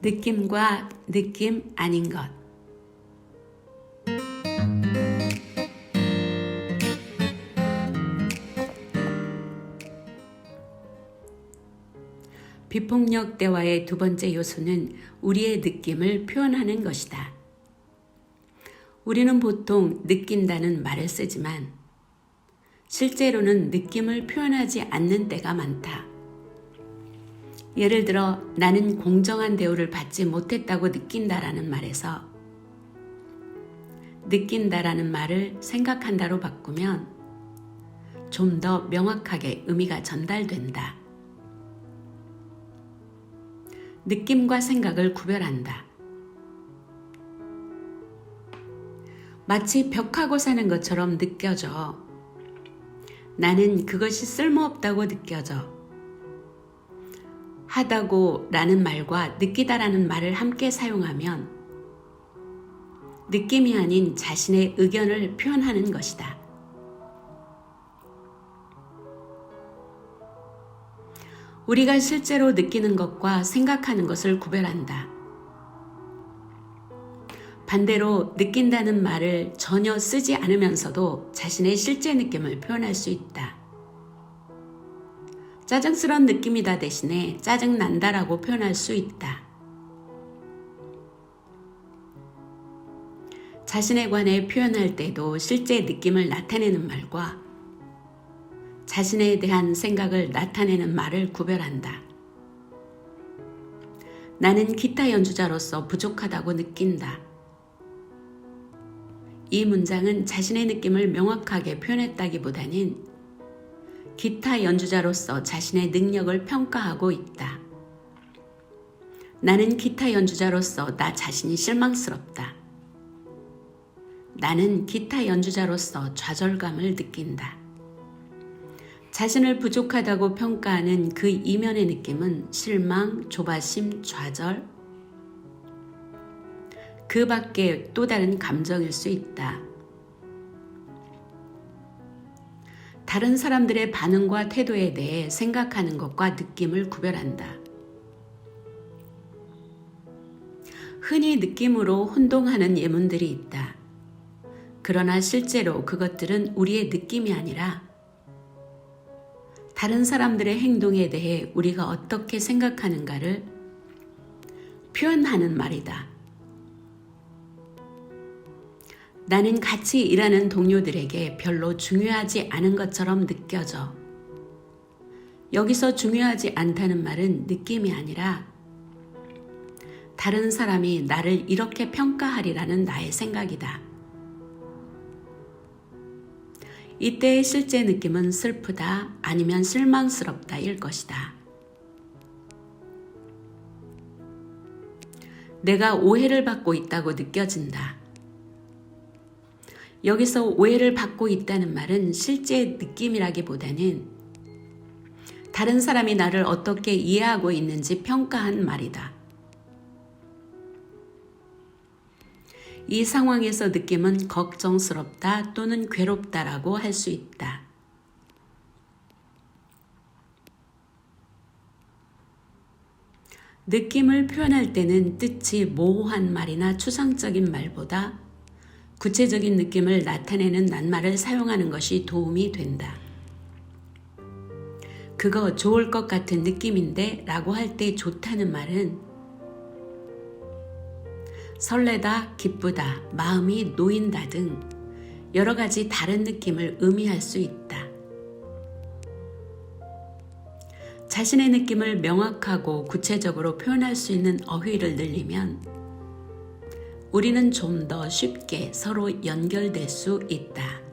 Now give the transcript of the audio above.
느낌과 느낌 아닌 것. 비폭력 대화의 두 번째 요소는 우리의 느낌을 표현하는 것이다. 우리는 보통 느낀다는 말을 쓰지만 실제로는 느낌을 표현하지 않는 때가 많다. 예를 들어 나는 공정한 대우를 받지 못했다고 느낀다라는 말에서 느낀다라는 말을 생각한다로 바꾸면 좀 더 명확하게 의미가 전달된다. 느낌과 생각을 구별한다. 마치 벽하고 사는 것처럼 느껴져. 나는 그것이 쓸모없다고 느껴져. 하다고 라는 말과 느끼다 라는 말을 함께 사용하면 느낌이 아닌 자신의 의견을 표현하는 것이다. 우리가 실제로 느끼는 것과 생각하는 것을 구별한다. 반대로 느낀다는 말을 전혀 쓰지 않으면서도 자신의 실제 느낌을 표현할 수 있다. 짜증스러운 느낌이다 대신에 짜증난다라고 표현할 수 있다. 자신에 관해 표현할 때도 실제 느낌을 나타내는 말과 자신에 대한 생각을 나타내는 말을 구별한다. 나는 기타 연주자로서 부족하다고 느낀다. 이 문장은 자신의 느낌을 명확하게 표현했다기보다는 기타 연주자로서 자신의 능력을 평가하고 있다. 나는 기타 연주자로서 나 자신이 실망스럽다. 나는 기타 연주자로서 좌절감을 느낀다. 자신을 부족하다고 평가하는 그 이면의 느낌은 실망, 조바심, 좌절, 그 밖에 또 다른 감정일 수 있다. 다른 사람들의 반응과 태도에 대해 생각하는 것과 느낌을 구별한다. 흔히 느낌으로 혼동하는 예문들이 있다. 그러나 실제로 그것들은 우리의 느낌이 아니라 다른 사람들의 행동에 대해 우리가 어떻게 생각하는가를 표현하는 말이다. 나는 같이 일하는 동료들에게 별로 중요하지 않은 것처럼 느껴져. 여기서 중요하지 않다는 말은 느낌이 아니라 다른 사람이 나를 이렇게 평가하리라는 나의 생각이다. 이때의 실제 느낌은 슬프다 아니면 실망스럽다일 것이다. 내가 오해를 받고 있다고 느껴진다. 여기서 오해를 받고 있다는 말은 실제 느낌이라기보다는 다른 사람이 나를 어떻게 이해하고 있는지 평가한 말이다. 이 상황에서 느낌은 걱정스럽다 또는 괴롭다라고 할 수 있다. 느낌을 표현할 때는 뜻이 모호한 말이나 추상적인 말보다 구체적인 느낌을 나타내는 낱말을 사용하는 것이 도움이 된다. 그거 좋을 것 같은 느낌인데 라고 할 때 좋다는 말은 설레다, 기쁘다, 마음이 놓인다 등 여러 가지 다른 느낌을 의미할 수 있다. 자신의 느낌을 명확하고 구체적으로 표현할 수 있는 어휘를 늘리면 우리는 좀 더 쉽게 서로 연결될 수 있다.